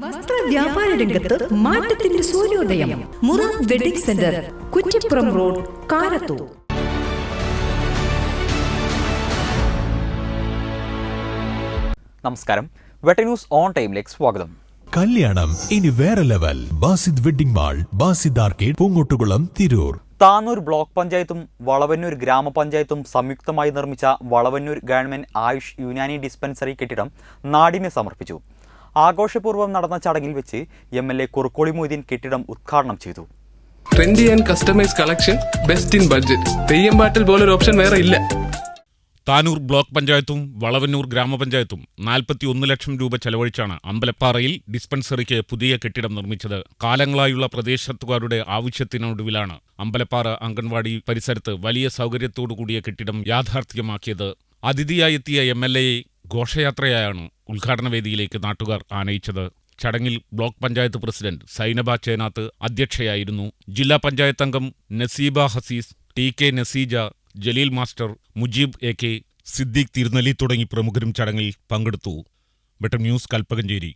വസ്ത്ര വ്യാപാര രംഗത്ത് മാറ്റത്തിന്റെ സൂര്യോദയം. മുറ wedding centre Kuttippuram road Karathur. നമസ്കാരം. വെട്ട ന്യൂസ് ഓൺ ടൈമിലേക്ക് സ്വാഗതം. കല്യാണം ഇനി വേറെ level. Basid wedding mall Basid arcade Poongottukulam Tirur. Tanur block പഞ്ചായത്തും വളവന്നൂർ ഗ്രാമപഞ്ചായത്തും സംയുക്തമായി നിർമ്മിച്ച വളവന്നൂർ ഗവൺമെന്റ് ആയുഷ് യുനാനി ഡിസ്പെൻസറി കെട്ടിടം നാടിനെ സമർപ്പിച്ചു. ആഘോഷപൂർവം നടന്ന ചടങ്ങിൽ വെച്ച് M L A Kurukkoli Moideen കെട്ടിടം ഉദ്ഘാടനം ചെയ്തു. Trendy and customise collection best in budget Theyyam പാട്ടിൽ പോലൊരു ഓപ്ഷൻ വേറെ ഇല്ല. താനൂർ ബ്ലോക്ക് പഞ്ചായത്തും വളവന്നൂർ ഗ്രാമപഞ്ചായത്തും നാൽപ്പത്തി ഒന്ന് ലക്ഷം രൂപ ചെലവഴിച്ചാണ് അമ്പലപ്പാറയിൽ ഡിസ്പെൻസറിക്ക് പുതിയ കെട്ടിടം നിർമ്മിച്ചത്. കാലങ്ങളായുള്ള പ്രദേശത്തുകാരുടെ ആവശ്യത്തിനൊടുവിലാണ് അമ്പലപ്പാറ അംഗൻവാടി പരിസരത്ത് വലിയ സൗകര്യത്തോടു കൂടിയ കെട്ടിടം യാഥാർത്ഥ്യമാക്കിയത്. അതിഥിയായെത്തിയ എം എൽ എയെ ഘോഷയാത്രയായാണ് ഉദ്ഘാടന വേദിയിലേക്ക് നാട്ടുകാർ ആനയിച്ചത് ചടങ്ങിൽ ബ്ലോക്ക് പഞ്ചായത്ത് പ്രസിഡന്റ് സൈനബ ചേനാത്ത് അധ്യക്ഷയായിരുന്നു. ജില്ലാ പഞ്ചായത്ത് അംഗം Naseeba Hasees T K Naseeja Jaleel master Mujeeb A K Siddique Thirunelli തുടങ്ങി പ്രമുഖരും ചടങ്ങിൽ പങ്കെടുത്തു. വെട്ടം ന്യൂസ് കൽപ്പകഞ്ചേരി.